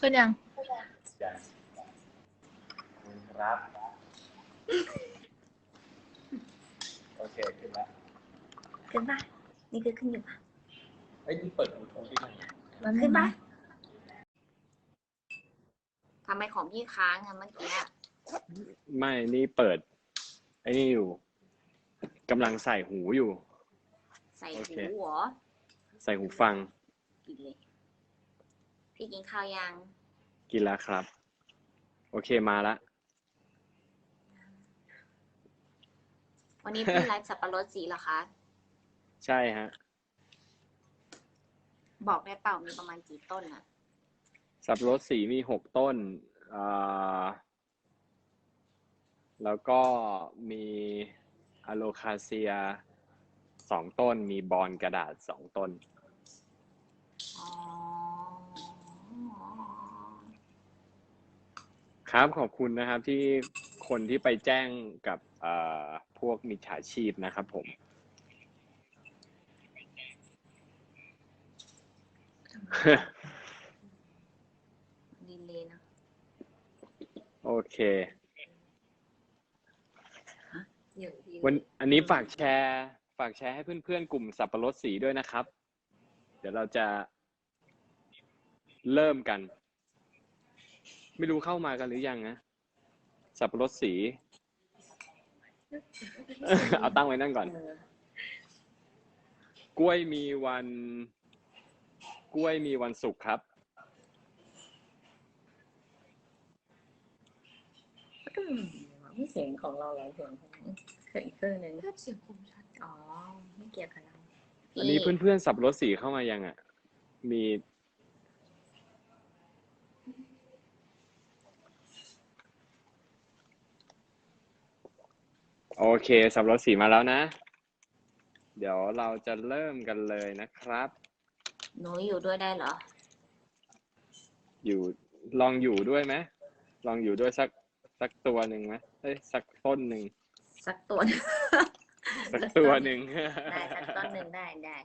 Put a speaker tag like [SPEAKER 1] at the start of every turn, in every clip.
[SPEAKER 1] ขึ้นยัง
[SPEAKER 2] อย่างคุณครับ โอเคขึ้นแล้ว
[SPEAKER 3] ขึ้นปะนี่คือขึ้นอยู่ปะ
[SPEAKER 2] เอ้ยคุณเปิดบลูทูธที่ไหน
[SPEAKER 3] ขึ้นปะ
[SPEAKER 4] ทำไมของพี่ค้างอะเมื่อกี้อะ
[SPEAKER 5] ไม่นี่เปิด ไอ้นี่อยู่กำลังใส่หูอยู่
[SPEAKER 4] ใส่
[SPEAKER 5] โอเค
[SPEAKER 4] หูเหรอ
[SPEAKER 5] ใส่หูฟัง
[SPEAKER 4] กินเลย พี่กินข้าวยัง
[SPEAKER 5] กินแล้วครับ โอเคมาละ
[SPEAKER 4] วันนี้พี่ไลฟ์สับปะรดสีเหรอคะ
[SPEAKER 5] ใช่ฮะ
[SPEAKER 4] บอกได้เปล่ามีประมาณกี่ต้นอะ
[SPEAKER 5] สับปะรดสีมีหกต้นอ่าแล้วก็มีอะโลคาเซียสองต้น มีบอลกระดาษสองต้น
[SPEAKER 4] อ๋อ
[SPEAKER 5] ครับขอบคุณนะครับที่คนที่ไปแจ้งกับเอ่อพวกมิจฉาชีพนะครับผม
[SPEAKER 4] ดีเลยนะ
[SPEAKER 5] โอเควันอันนี้ฝากแชร์ ฝากแชร์ให้เพื่อนๆ กลุ่มสับปะรดสีด้วยนะครับ เดี๋ยวเราจะเริ่มกัน ไม่รู้เข้ามากันหรือยังนะสับปะรดสี เอาตั้งไว้นั่นก่อน กล้วยมีวัน กล้วยมีวันศุกร์ครับ
[SPEAKER 3] อืมไม่เสียงของเราเหรอเสียงของเสียงอีกเครื่องหนึง
[SPEAKER 1] เสียงคมชัด
[SPEAKER 3] อ๋อ ไม่เกี่ยวกับเรา
[SPEAKER 5] อันนี้เพื่อนๆสับปะรดสีเข้ามายังอะ มี โอเคสับปะรดสีมาแล้วนะ เดี๋ยวเราจะเริ่มกันเลยนะครับ
[SPEAKER 4] หนูอยู่ด้วยได้เหรอ
[SPEAKER 5] อยู่ลองอยู่ด้วยไหมลองอยู่ด้วยสักสักตัวหนึ่งไหมเอ้ยสักต้นหนึ่ง
[SPEAKER 3] สักตัวหนึ่ง
[SPEAKER 5] สักตัวหนึ่ง
[SPEAKER 3] ได้สักต้นหนึ่งได้ได้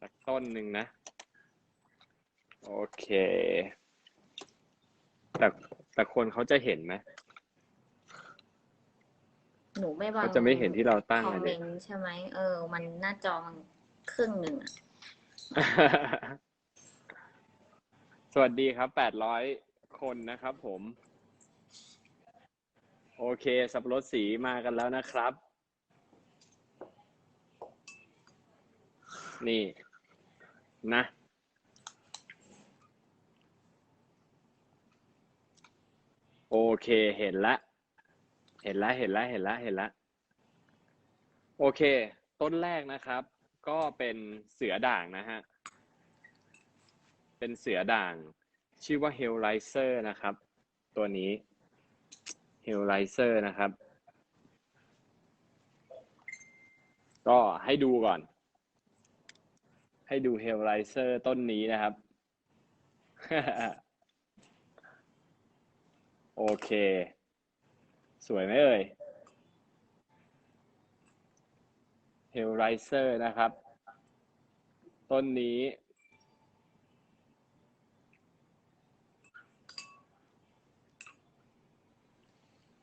[SPEAKER 5] สักต้นหนึ่งนะ โอเค แต่แต่คนเขาจะเห็นไหม
[SPEAKER 3] หนูไม่บัง
[SPEAKER 5] เขาจะไม่เห็นที่เราตั้ง
[SPEAKER 3] คอม
[SPEAKER 5] อะ
[SPEAKER 3] เม
[SPEAKER 5] เด็
[SPEAKER 3] นต์ใช่ไหมเออ มันหน้าจอมันครึ่งหนึ่งอะ
[SPEAKER 5] สวัสดีครับแปดร้อยคนนะครับผม โอเค สับปะรดสีมากันแล้วนะครับ นี่ นะโอเค เห็นละ เห็นละเห็นละเห็นละเห็นละโอเค ต้นแรกนะครับ ก็เป็นเสือด่างนะฮะ เป็นเสือด่าง ชื่อว่า h e l l r i s e r นะครับ ตัวนี้ h e l l r i s e r นะครับ ก็ให้ดูก่อน ให้ดู h e l l r i s e r ต้นนี้นะครับ โอเค สวยไหมเอ่ย h e l l r i s e r นะครับ ต้นนี้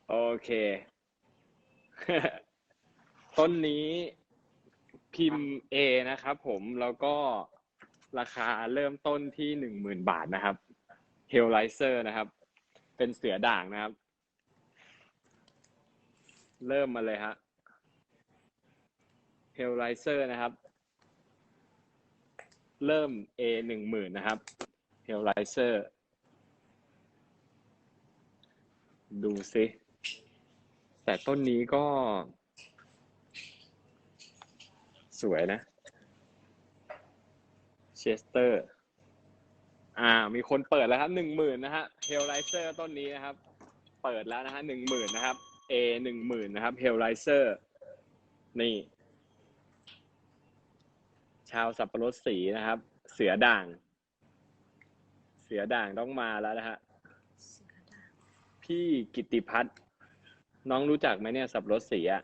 [SPEAKER 5] โอเค ต้นนี้พิมพ์ A นะครับผมแล้วก็ราคาเริ่มต้นที่หนึ่งหมื่นบาทนะครับ h e l l r i s e r นะครับ เป็นเสือด่างนะครับ เริ่มมาเลยฮะ h e l l r i s e r นะครับ เริ่ม A หนึ่งหมื่นนะครับ h e l l r i s e r ดูซิ แต่ต้นนี้ก็ สวยนะ เชสเตอร์ อ่า มีคนเปิดแล้วครับหนึ่งหมื่นนะฮะเฮลไลเซอร์ต้นนี้นะครับ เปิดแล้วนะฮะหนึ่งหมื่นนะครับ A หนึ่งหมื่นนะครับเฮลไลเซอร์นี่ ชาวสับปะรดสีนะครับ เสือด่าง เสือด่างต้องมาแล้วนะฮะ พี่กิตติพัฒน์น้องรู้จักไหมเนี่ย สับปะรดสีอะ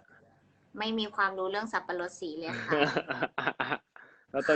[SPEAKER 4] ไม่มีความรู้เรื่องสับปะรดสีเลยค่ะ
[SPEAKER 5] แล้วตอน